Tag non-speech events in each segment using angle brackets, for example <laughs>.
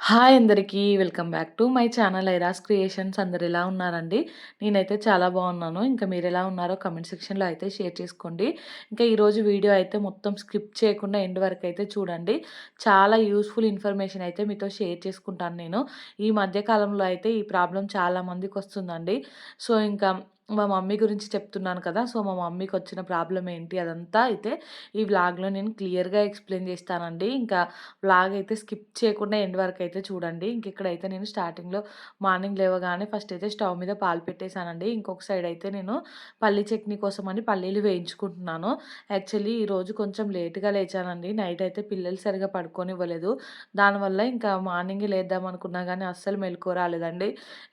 Hi అందరికీ welcome back to my channel Airas Creations. అందరు ఎలా ఉన్నారండి? నేనైతే చాలా బాగున్నాను. ఇంకా మీరు ఎలా ఉన్నారో కమెంట్ సెక్షన్లో అయితే షేర్ చేసుకోండి. ఇంకా ఈరోజు వీడియో అయితే మొత్తం స్కిప్ చేయకుండా ఎండ్ వరకు అయితే చూడండి. చాలా యూస్ఫుల్ ఇన్ఫర్మేషన్ అయితే మీతో షేర్ చేసుకుంటాను నేను. ఈ మధ్యకాలంలో అయితే ఈ ప్రాబ్లం చాలా మందికి వస్తుందండి. సో ఇంకా మా మమ్మీ గురించి చెప్తున్నాను కదా సో మా మమ్మీకి వచ్చిన ప్రాబ్లం ఏంటి అదంతా అయితే ఈ వ్లాగ్లో నేను క్లియర్గా ఎక్స్ప్లెయిన్ చేస్తానండి. ఇంకా వ్లాగ్ అయితే స్కిప్ చేయకుండా ఎండ్ వరకు అయితే చూడండి. ఇంక ఇక్కడైతే నేను స్టార్టింగ్లో మార్నింగ్ లేవగానే ఫస్ట్ అయితే స్టవ్ మీద పాలు పెట్టేశానండి. ఇంకొక సైడ్ అయితే నేను పల్లి చట్నీ కోసం అని పల్లీలు వేయించుకుంటున్నాను. యాక్చువల్లీ ఈరోజు కొంచెం లేట్గా లేచానండి. నైట్ అయితే పిల్లలు సరిగా పడుకోనివ్వలేదు. దానివల్ల ఇంకా మార్నింగే లేద్దాం అనుకున్నా కానీ అస్సలు మెలకు రాలేదండి.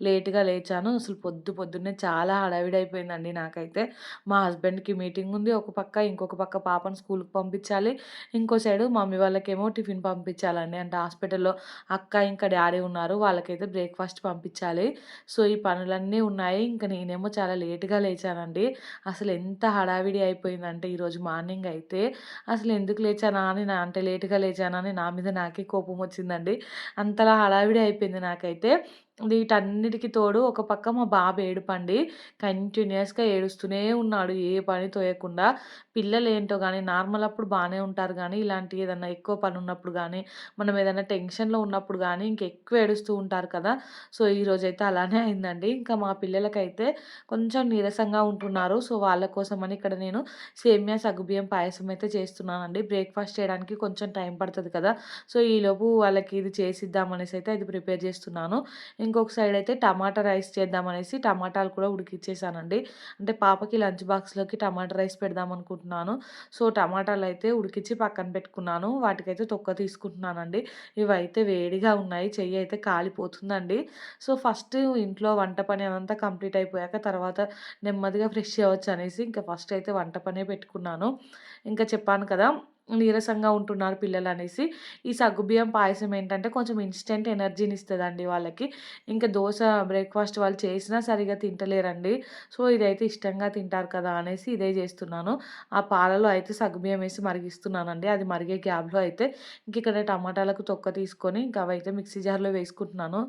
లేట్గా లేచాను. అసలు పొద్దు పొద్దున్నే చాలా హడావిడి అయిపోయిందండి నాకైతే. మా హస్బెండ్కి మీటింగ్ ఉంది ఒక పక్క ఇంకొక పక్క పాపను స్కూల్కి పంపించాలి ఇంకో సైడు మమ్మీ వాళ్ళకేమో టిఫిన్ పంపించాలండి. అంటే హాస్పిటల్లో అక్క ఇంకా డాడీ ఉన్నారు వాళ్ళకైతే బ్రేక్ఫాస్ట్ పంపించాలి. సో ఈ పనులన్నీ ఉన్నాయి. ఇంకా నేనేమో చాలా లేట్గా లేచానండి. అసలు ఎంత హడావిడి అయిపోయిందంటే ఈరోజు మార్నింగ్ అయితే అసలు ఎందుకు లేచానా అని నా అంటే లేటుగా లేచానా అని నా మీద నాకే కోపం వచ్చిందండి. అంతలా హడావిడి అయిపోయింది నాకైతే. వీటన్నిటికి తోడు ఒక పక్క మా బాబు ఏడుపండి. కంటిన్యూస్గా ఏడుస్తూనే ఉన్నాడు. ఏ పని తోయకుండా. పిల్లలు ఏంటో కానీ నార్మల్ అప్పుడు బాగానే ఉంటారు కానీ ఇలాంటి ఏదన్నా ఎక్కువ పని ఉన్నప్పుడు కానీ మనం ఏదైనా టెన్షన్లో ఉన్నప్పుడు కానీ ఇంకెక్కువ ఏడుస్తూ ఉంటారు కదా! సో ఈరోజు అయితే అలానే అయిందండి. ఇంకా మా పిల్లలకైతే కొంచెం నీరసంగా ఉంటున్నారు. సో వాళ్ళ కోసమని ఇక్కడ నేను సేమియా సగ్గుబియ్యం పాయసం అయితే చేస్తున్నానండి. బ్రేక్ఫాస్ట్ చేయడానికి కొంచెం టైం పడుతుంది కదా! సో ఈలోపు వాళ్ళకి ఇది చేసిద్దామనేసి అయితే ఇది ప్రిపేర్ చేస్తున్నాను. ఇంకొక సైడ్ అయితే టమాటా రైస్ చేద్దామనేసి టమాటాలు కూడా ఉడికిచ్చేసానండి. అంటే పాపకి లంచ్ బాక్స్లోకి టమాటా రైస్ పెడదాం అనుకుంటున్నాను. సో టమాటాలు అయితే ఉడికిచ్చి పక్కన పెట్టుకున్నాను. వాటికైతే తొక్క తీసుకుంటున్నానండి. ఇవైతే వేడిగా ఉన్నాయి. చెయ్యి అయితే కాలిపోతుందండి. సో ఫస్ట్ ఇంట్లో వంట పని అదంతా కంప్లీట్ అయిపోయాక తర్వాత నెమ్మదిగా ఫ్రెష్ అవ్వచ్చు అనేసి ఇంకా ఫస్ట్ అయితే వంట పనే పెట్టుకున్నాను. ఇంకా చెప్పాను కదా నీరసంగా ఉంటున్నారు పిల్లలు అనేసి ఈ సగ్గుబియ్యం పాయసం ఏంటంటే కొంచెం ఇన్స్టెంట్ ఎనర్జీని ఇస్తుందండి వాళ్ళకి. ఇంకా దోశ బ్రేక్ఫాస్ట్ వాళ్ళు చేసినా సరిగా తింటలేరండి. సో ఇదైతే ఇష్టంగా తింటారు కదా అనేసి ఇదే చేస్తున్నాను. ఆ పాలలో అయితే సగ్గుబియ్యం వేసి మరిగిస్తున్నానండి. అది మరిగే గ్యాబ్లో అయితే ఇంక ఇక్కడ టమాటాలకు తొక్క తీసుకొని ఇంకా అవైతే మిక్సీ జార్లో వేసుకుంటున్నాను.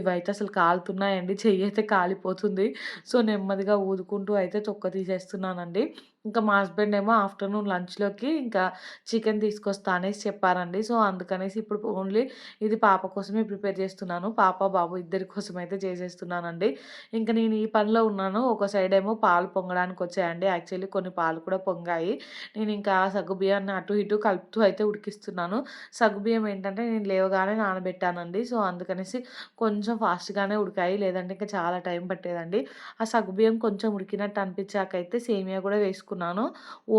ఇవైతే అసలు కాలుతున్నాయండి. చెయ్యి అయితే కాలిపోతుంది. సో నెమ్మదిగా ఊదుకుంటూ అయితే తొక్క తీసేస్తున్నానండి. ఇంకా మా హస్బెండ్ ఏమో ఆఫ్టర్నూన్ లంచ్లోకి ఇంకా చికెన్ తీసుకొస్తా అనేసి చెప్పారండి. సో అందుకనేసి ఇప్పుడు ఓన్లీ ఇది పాప కోసమే ప్రిపేర్ చేస్తున్నాను. పాప బాబు ఇద్దరి కోసం అయితే చేసేస్తున్నానండి. ఇంకా నేను ఈ పనిలో ఉన్నాను. ఒక సైడ్ ఏమో పాలు పొంగడానికి వచ్చాయండి. యాక్చువల్లీ కొన్ని పాలు కూడా పొంగాయి. నేను ఇంకా సగ్గుబియ్యాన్ని అటు ఇటు కలుపుతూ అయితే ఉడికిస్తున్నాను. సగ్గుబియ్యం ఏంటంటే నేను లేవగానే నానబెట్టానండి. సో అందుకనేసి కొంచెం ఫాస్ట్గానే ఉడికాయి. లేదంటే ఇంకా చాలా టైం పట్టేదండి. ఆ సగ్గుబియ్యం కొంచెం ఉడికినట్టు అనిపించాకైతే సేమియా కూడా వేసుకున్నాను.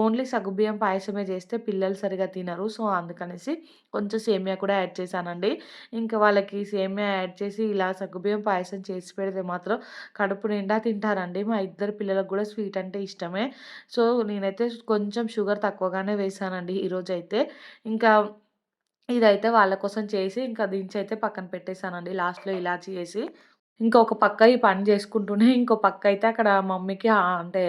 ఓన్లీ సగ్గుబియ్యం పాయసమే చేస్తే పిల్లలు సరిగా తినరు. సో అందుకనేసి కొంచెం సేమియా కూడా యాడ్ చేశానండి. ఇంకా వాళ్ళకి సేమియా యాడ్ చేసి ఇలా సగ్గుబియ్యం పాయసం చేసి పెడితే మాత్రం కడుపు నిండా తింటారండి. మా ఇద్దరు పిల్లలకు కూడా స్వీట్ అంటే ఇష్టమే. సో నేనైతే కొంచెం షుగర్ తక్కువగానే వేసానండి ఈరోజు అయితే ఇంకా ఇదైతే వాళ్ళ కోసం చేసి ఇంకా దించి అయితే పక్కన పెట్టేశానండి. లాస్ట్లో ఇలాచి చేసి ఇంకొక పక్క ఈ పని చేసుకుంటూనే ఇంకో పక్క అయితే అక్కడ మమ్మీకి అంటే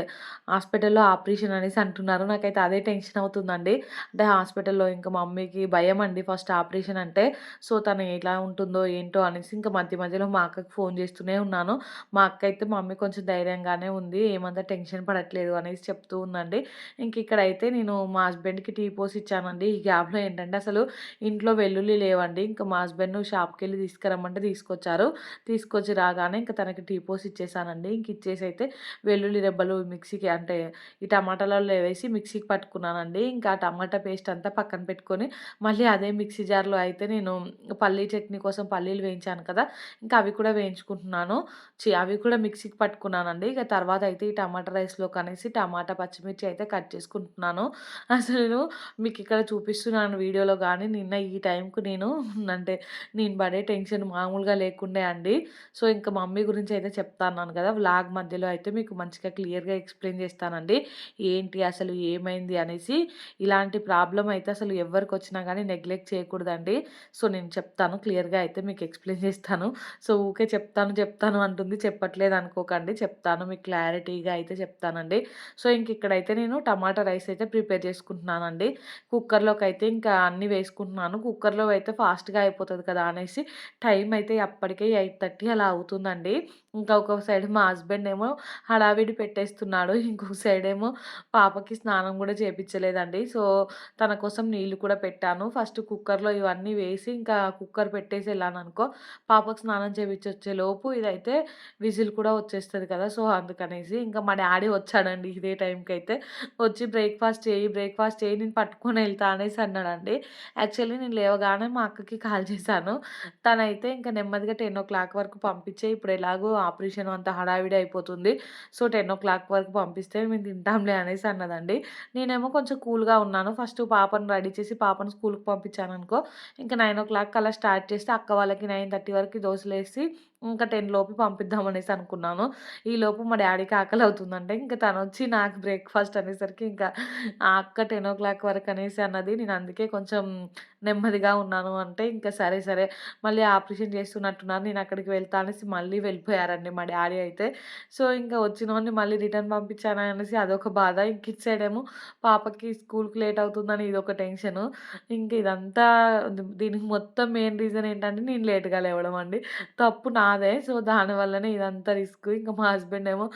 హాస్పిటల్లో ఆపరేషన్ అనేసి అంటున్నారు. నాకైతే అదే టెన్షన్ అవుతుందండి. అంటే హాస్పిటల్లో ఇంకా మమ్మీకి భయం అండి ఫస్ట్ ఆపరేషన్ అంటే. సో తను ఎలా ఉంటుందో ఏంటో అనేసి ఇంకా మధ్య మధ్యలో మా అక్కకి ఫోన్ చేస్తూనే ఉన్నాను. మా అక్క అయితే మమ్మీ కొంచెం ధైర్యంగానే ఉంది. ఏమంతా టెన్షన్ పడట్లేదు అనేసి చెప్తూ ఉందండి. ఇంక ఇక్కడైతే నేను మా హస్బెండ్కి టీ పోసి ఇచ్చానండి. ఈ గ్యాప్లో ఏంటంటే అసలు ఇంట్లో వెల్లుల్లి లేవండి. ఇంకా మా హస్బెండ్ షాప్కి వెళ్ళి తీసుకురమ్మంటే తీసుకొచ్చారు. తీసుకొచ్చి రాగానే ఇంకా తనకి టీ పోసి ఇచ్చేసానండి. ఇంక ఇచ్చేసి అయితే వెల్లుల్లి రెబ్బలు మిక్సీకి అంటే ఈ టమాటాలలో వేసి మిక్సీకి పట్టుకున్నానండి. ఇంకా టమాటా పేస్ట్ అంతా పక్కన పెట్టుకొని మళ్ళీ అదే మిక్సీ జార్లో అయితే నేను పల్లీ చట్నీ కోసం పల్లీలు వేయించాను కదా ఇంకా అవి కూడా వేయించుకుంటున్నాను. అవి కూడా మిక్సీకి పట్టుకున్నానండి. ఇక తర్వాత అయితే ఈ టమాటా రైస్లో కనేసి టమాటా పచ్చిమిర్చి అయితే కట్ చేసుకుంటున్నాను. అసలు నేను మీకు ఇక్కడ చూపిస్తున్నాను వీడియోలో కానీ నిన్న ఈ టైంకు నేను అంటే నేను పడే టెన్షన్ మామూలుగా లేకుండే అండి. సో ఇంకా మమ్మీ గురించి అయితే చెప్తాను కదా! వ్లాగ్ మధ్యలో అయితే మీకు మంచిగా క్లియర్‌గా ఎక్స్‌ప్లెయిన్ చేస్తానండి. ఏంటి అసలు ఏమైంది అనేసి. ఇలాంటి ప్రాబ్లం అయితే అసలు ఎవరికి వచ్చినా కానీ నెగ్లెక్ట్ చేయకూడదండి. సో, నేను చెప్తాను క్లియర్‌గా అయితే మీకు ఎక్స్‌ప్లెయిన్ చేస్తాను. సో, ఊకే చెప్తాను, చెప్తాను అంటుంది. చెప్పట్లేదు అనుకోకండి. చెప్తాను మీకు క్లారిటీగా అయితే చెప్తానండి. సో, ఇంక ఇక్కడైతే నేను టమాటా రైస్ అయితే ప్రిపేర్ చేసుకుంటున్నానండి. కుక్కర్‌లోకి అయితే ఇంకా అన్నీ వేసుకుంటున్నాను. కుక్కర్‌లో అయితే ఫాస్ట్‌గా అయిపోతుంది కదా! అనేసి టైం అయితే అప్పటికే 8:30 అలా అవుతుందండి. ఇంకా ఒక సైడ్ మా హస్బెండ్ ఏమో హడావిడి పెట్టేస్తున్నాడు. <laughs> ఇంకొక సైడ్ ఏమో పాపకి స్నానం కూడా చేపించలేదండి సో, తన కోసం నీళ్ళు కూడా పెట్టాను. ఫస్ట్ కుక్కర్‌లో ఇవన్నీ వేసి ఇంకా కుక్కర్ పెట్టేసి అనుకో పాపకు స్నానం చేపించొచ్చే లోపు ఇదైతే విజిల్ కూడా వచ్చేస్తుంది కదా! సో, అందుకనేసి ఇంకా మా డాడీ వచ్చాడండి ఇదే టైంకి అయితే వచ్చి బ్రేక్‌ఫాస్ట్ చేయి బ్రేక్‌ఫాస్ట్ చేయి నేను పట్టుకొని వెళ్తా అనేసి అన్నాడండి. యాక్చువల్లీ నేను లేవగానే మా అక్కకి కాల్ చేశాను. తనైతే ఇంకా నెమ్మదిగా 10:00 వరకు పంపించే ఇప్పుడు ఎలాగో ఆపరేషన్ అంతా హడావిడి అయిపోతుంది. సో, 10:00 వరకు పంపిస్తే మేము తింటాంలే అనేసి అన్నదండి. నేనేమో కొంచెం కూల్‌గా ఉన్నాను. ఫస్ట్ పాపను రెడీ చేసి పాపను స్కూల్‌కి పంపించాను అనుకో ఇంక 9:00 అలా స్టార్ట్ చేస్తే అక్క వాళ్ళకి 9:30 వరకు దోశలు వేసి ఇంకా 10 లోపు పంపిద్దాం అనేసి అనుకున్నాను. ఈలోపు మా డాడీకి ఆకలి అవుతుందంటే ఇంకా తను తనొచ్చి నాకు బ్రేక్‌ఫాస్ట్ అనేసరికి ఇంకా ఆ అక్క 10:00 వరకు అనేసి అన్నది. నేను అందుకే కొంచెం నెమ్మదిగా ఉన్నాను అంటే, ఇంకా సరే, సరే మళ్ళీ ఆపరేషన్ చేస్తున్నట్టున్నారు. నేను అక్కడికి వెళ్తా అనేసి మళ్ళీ వెళ్ళిపోయారండి మా డాడీ అయితే. సో, ఇంకా వచ్చినోడిని మళ్ళీ రిటర్న్ పంపించాను అనేసి అదొక బాధ. ఇంక ఇటు పాపకి స్కూల్‌కి లేట్ అవుతుందని ఇదొక టెన్షన్ ఇంక ఇదంతా దీనికి మొత్తం మెయిన్ రీజన్ ఏంటంటే నేను లేట్‌గా లేవడం అండి. తప్పు నాదే. సో, దానివల్లనే ఇదంతా రిస్క్. ఇంకా మా హస్బెండ్ ఏమో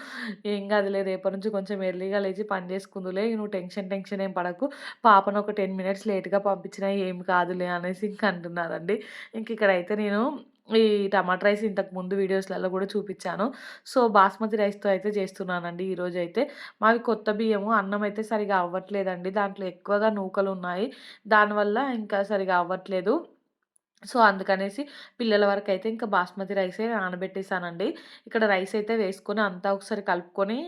"ఏం కాదులే రేపటి నుంచి కొంచెం ఎర్లీగా లేచి పని చేసుకుందులే నువ్వు టెన్షన్, టెన్షన్ ఏం పడకు. పాపను ఒక 10 మినిట్స్ లేట్‌గా పంపించినా ఏం కాదులే" అనేసి ఇంక అంటున్నారండి. ఇంక ఇక్కడైతే నేను ఈ టమాటా రైస్ ఇంతకు ముందు వీడియోస్‌లలో కూడా చూపించాను సో, బాస్మతి రైస్‌తో అయితే చేస్తున్నానండి ఈరోజైతే. మావి కొత్త బియ్యము. అన్నం అయితే సరిగా అవ్వట్లేదండి. దాంట్లో ఎక్కువగా నూకలు ఉన్నాయి దానివల్ల ఇంకా సరిగ్గా అవ్వట్లేదు. సో, అందుకనేసి పిల్లల వరకు అయితే ఇంకా బాస్మతి రైసే నానబెట్టేసానండి. ఇక్కడ రైస్ అయితే వేసుకొని అంతా ఒకసారి కలుపుకొని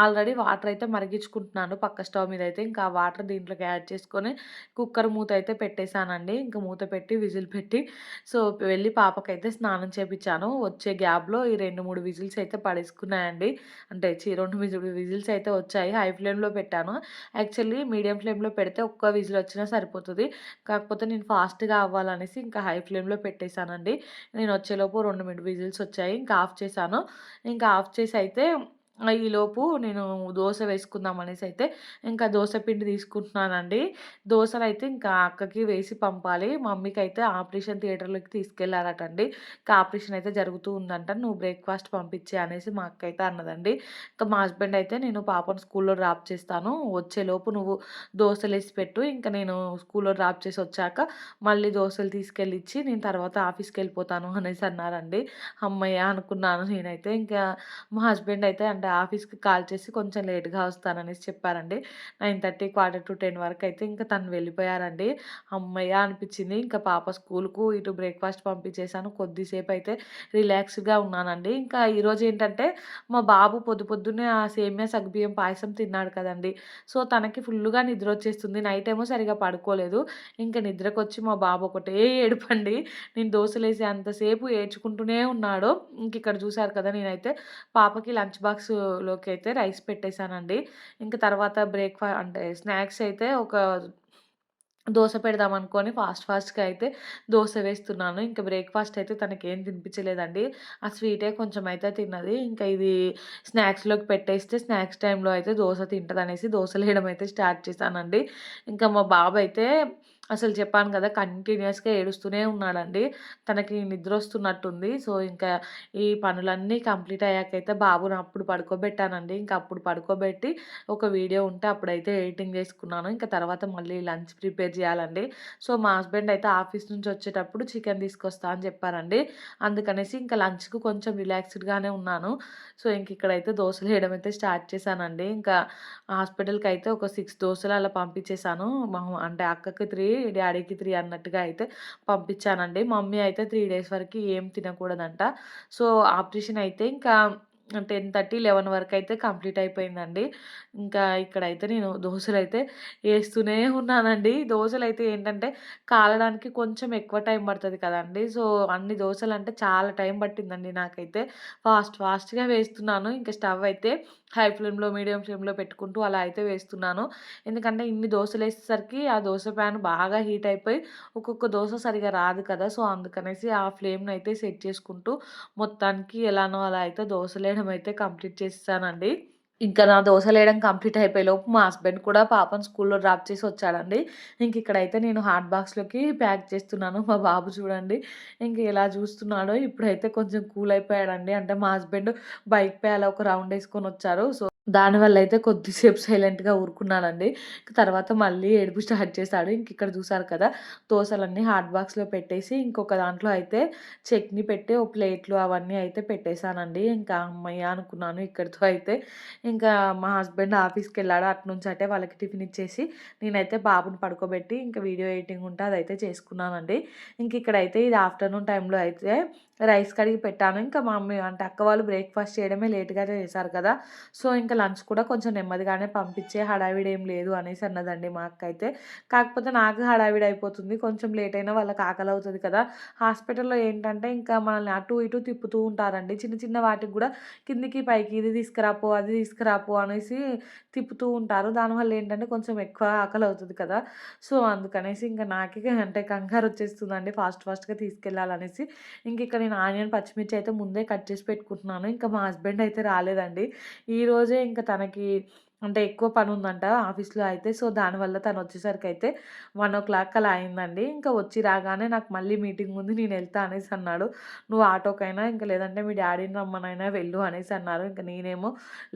ఆల్రెడీ వాటర్ అయితే మరిగించుకుంటున్నాను పక్క స్టవ్ మీద అయితే. ఇంకా ఆ వాటర్ దీంట్లోకి యాడ్ చేసుకొని కుక్కర్ మూత అయితే పెట్టేసానండి. ఇంకా మూత పెట్టి విజిల్ పెట్టి సో, వెళ్ళి పాపకైతే స్నానం చేపించాను వచ్చే గ్యాప్‌లో ఈ 2, 3 విజిల్స్ అయితే పడేసుకున్నాయండి. అంటే చి రెండు విజిల్ విజిల్స్ అయితే వచ్చాయి. హై ఫ్లేమ్‌లో పెట్టాను. యాక్చువల్లీ మీడియం ఫ్లేమ్‌లో పెడితే ఒక్క విజిల్ వచ్చినా సరిపోతుంది కాకపోతే నేను ఫాస్ట్‌గా అవ్వాలనేసి ఇంకా హై ఫ్లేమ్‌లో పెట్టేశానండి నేను వచ్చేలోపు 2, 3 విజిల్స్ వచ్చాయి. ఇంకా ఆఫ్ చేశాను. ఇంకా ఆఫ్ చేసి అయితే ఈలోపు నేను దోశ వేసుకుందాం అనేసి అయితే ఇంకా దోస పిండి తీసుకుంటున్నానండి. అయితే ఇంకా అక్కకి వేసి పంపాలి. మమ్మీకి అయితే ఆపరేషన్ థియేటర్‌లోకి తీసుకెళ్ళారటండి. ఇంకా ఆపరేషన్ అయితే జరుగుతూ ఉందంట. "నువ్వు బ్రేక్‌ఫాస్ట్ పంపించే అనేసి మా అక్క అయితే అన్నదండి. ఇంకా మా హస్బెండ్ అయితే "నేను పాపను స్కూల్‌లో డ్రాప్ చేస్తాను. వచ్చేలోపు నువ్వు దోసలేసి పెట్టు. ఇంకా నేను స్కూల్‌లో డ్రాప్ చేసి వచ్చాక మళ్ళీ దోసలు తీసుకెళ్ళి ఇచ్చి నేను తర్వాత ఆఫీస్కి వెళ్ళిపోతాను అనేసి అన్నారండి. అమ్మయ్య అనుకున్నాను నేనైతే. ఇంకా మా హస్బెండ్ అయితే అంటే ఆఫీస్‌కి కాల్ చేసి కొంచెం లేట్‌గా వస్తాననేసి చెప్పారండి. 9:30 క్వార్టర్ టు టెన్ వరకు అయితే ఇంకా తను వెళ్ళిపోయారండి. అమ్మయ్య అనిపించింది. ఇంకా పాప స్కూల్‌కు ఇటు బ్రేక్‌ఫాస్ట్ పంపించేసాను. కొద్దిసేపు అయితే రిలాక్స్‌గా ఉన్నానండి. ఇంకా ఈరోజు ఏంటంటే మా బాబు పొద్దు పొద్దున్నే ఆ సేమియా సగ్గుబియ్యం పాయసం తిన్నాడు కదండీ! సో, తనకి ఫుల్లుగా నిద్రొచ్చేస్తుంది. నైట్ ఏమో సరిగ్గా పడుకోలేదు. ఇంక నిద్రకొచ్చి మా బాబు ఒకటే ఏడుపండి. నేను దోశలేసి అంతసేపు ఏడ్చుకుంటూనే ఉన్నాడు. ఇంక ఇక్కడ చూశారు కదా! నేనైతే పాపకి లంచ్ బాక్స్ బాక్స్‌లోకి అయితే రైస్ పెట్టేశానండి ఇంకా తర్వాత బ్రేక్ఫాస్ట్ అంటే స్నాక్స్ అయితే ఒక దోశ పెడదాం అనుకొని ఫాస్ట్ ఫాస్ట్‌గా అయితే దోశ వేస్తున్నాను. ఇంకా బ్రేక్‌ఫాస్ట్ అయితే తనకేం తినిపించలేదండి. ఆ స్వీటే కొంచెం అయితే తిన్నది. ఇంకా ఇది స్నాక్స్‌లోకి పెట్టేస్తే స్నాక్స్ టైంలో అయితే దోస తింటదనేసి వేయడం అయితే స్టార్ట్ చేశానండి. ఇంకా మా బాబు అయితే అసలు చెప్పాను కదా! కంటిన్యూస్గా ఏడుస్తూనే ఉన్నాడండి. తనకి నిద్ర వస్తున్నట్టుంది సో, ఇంకా ఈ పనులన్నీ కంప్లీట్ అయ్యాకైతే బాబుని అప్పుడు పడుకోబెట్టానండి. ఇంక అప్పుడు పడుకోబెట్టి ఒక వీడియో ఉంటే అప్పుడైతే ఎడిటింగ్ చేసుకున్నాను. ఇంకా తర్వాత మళ్ళీ లంచ్ ప్రిపేర్ చేయాలండి. సో, మా హస్బెండ్ అయితే ఆఫీస్ నుంచి వచ్చేటప్పుడు చికెన్ తీసుకొస్తా అని చెప్పారండి. అందుకనేసి ఇంకా లంచ్‌కు కొంచెం రిలాక్స్‌డ్‌గానే ఉన్నాను. సో, ఇంక ఇక్కడైతే దోశలు వేయడం అయితే స్టార్ట్ చేశానండి. ఇంకా హాస్పిటల్కి అయితే ఒక సిక్స్ దోసలు అలా పంపించేశాను అంటే అక్కకి త్రీ డాడీకి త్రీ అన్నట్టుగా అయితే పంపించానండి. మమ్మీ అయితే త్రీ డేస్ వరకు ఏం తినకూడదంట. సో, ఆపరేషన్ అయితే ఇంకా టెన్ థర్టీ లెవెన్ వరకు అయితే కంప్లీట్ అయిపోయిందండి. ఇంకా ఇక్కడైతే నేను దోశలు అయితే వేస్తూనే ఉన్నానండి. దోశలు అయితే ఏంటంటే కాలడానికి కొంచెం ఎక్కువ టైం పడుతుంది కదండి. సో అన్ని దోశలు అంటే చాలా టైం పట్టిందండి నాకైతే. ఫాస్ట్ ఫాస్ట్గా వేస్తున్నాను. ఇంకా స్టవ్ అయితే హై ఫ్లేమ్లో మీడియం ఫ్లేమ్లో పెట్టుకుంటూ అలా అయితే వేస్తున్నాను. ఎందుకంటే ఇన్ని దోశలు వేసేసరికి ఆ దోశ ప్యాన్ బాగా హీట్ అయిపోయి ఒక్కొక్క దోశ సరిగా రాదు కదా! సో అందుకనేసి ఆ ఫ్లేమ్ను అయితే సెట్ చేసుకుంటూ మొత్తానికి ఎలానో అలా అయితే దోశలు వేయడం అయితే కంప్లీట్ చేస్తానండి ఇంకా నా దోశలు వేయడం కంప్లీట్ అయిపోయేలోపు మా హస్బెండ్ కూడా పాపను స్కూల్లో డ్రాప్ చేసి వచ్చాడండి. ఇంక ఇక్కడైతే నేను హాట్ బాక్స్లోకి ప్యాక్ చేస్తున్నాను. మా బాబు చూడండి ఇంక ఎలా చూస్తున్నాడో ఇప్పుడైతే కొంచెం కూల్ అయిపోయాడండి. అంటే మా హస్బెండ్ బైక్ పై అలా ఒక రౌండ్ వేసుకొని వచ్చారు. సో దానివల్ల అయితే కొద్దిసేపు సైలెంట్గా ఊరుకున్నానండి. తర్వాత మళ్ళీ ఏడుపు స్టార్ట్ చేశాడు. ఇంక ఇక్కడ చూసారు కదా దోశలన్నీ హాట్ బాక్స్లో పెట్టేసి ఇంకొక దాంట్లో అయితే చట్నీ పెట్టి ఒక ప్లేట్లు అవన్నీ అయితే పెట్టేశానండి. ఇంకా అమ్మయ్య అనుకున్నాను ఇక్కడితో అయితే. ఇంకా మా హస్బెండ్ ఆఫీస్కి వెళ్ళాడు అటు నుంచి అంటే వాళ్ళకి టిఫిన్ ఇచ్చేసి నేనైతే బాబుని పడుకోబెట్టి ఇంకా వీడియో ఎడిటింగ్ ఉంటే అదైతే చేసుకున్నానండి. ఇంక ఇక్కడైతే ఇది ఆఫ్టర్నూన్ టైంలో అయితే రైస్ కడిగి పెట్టాను. ఇంకా మా మమ్మీ అంటే అక్క వాళ్ళు బ్రేక్ఫాస్ట్ చేయడమే లేట్గానే చేశారు కదా. సో ఇంకా లంచ్ కూడా కొంచెం నెమ్మదిగానే పంపించే హడావిడి ఏం లేదు అనేసి అన్నదండి మా అక్క అయితే. కాకపోతే నాకు హడావిడి అయిపోతుంది. కొంచెం లేట్ అయినా వాళ్ళకి ఆకలి అవుతుంది కదా. హాస్పిటల్లో ఏంటంటే ఇంకా మనల్ని అటు ఇటు తిప్పుతూ ఉంటారండి. చిన్న చిన్న వాటికి కూడా కిందికి పైకి ఇది తీసుకురాపో అది తీసుకురాపో అనేసి తిప్పుతూ ఉంటారు. దానివల్ల ఏంటంటే కొంచెం ఎక్కువ ఆకలి అవుతుంది కదా. సో అందుకనేసి ఇంకా నాకే అంటే కంగారు వచ్చేస్తుందండి. ఫాస్ట్ ఫాస్ట్గా తీసుకెళ్ళాలనేసి. ఇంక ఇక్కడ నేను ఆనియన్ పచ్చిమిర్చి అయితే ముందే కట్ చేసి పెట్టుకుంటున్నాను. ఇంకా మా హస్బెండ్ అయితే రాలేదండి. ఈరోజే ఇంకా తనకి అంటే ఎక్కువ పని ఉందంట ఆఫీస్లో అయితే. సో దానివల్ల తను వచ్చేసరికి అయితే వన్ ఓ క్లాక్ అలా అయిందండి. ఇంకా వచ్చి రాగానే నాకు మళ్ళీ మీటింగ్ ఉంది నేను వెళ్తా అనేసి అన్నాడు. నువ్వు ఆటోకైనా ఇంకా లేదంటే మీ డాడీని రమ్మనైనా వెళ్ళు అనేసి అన్నారు. ఇంకా నేనేమో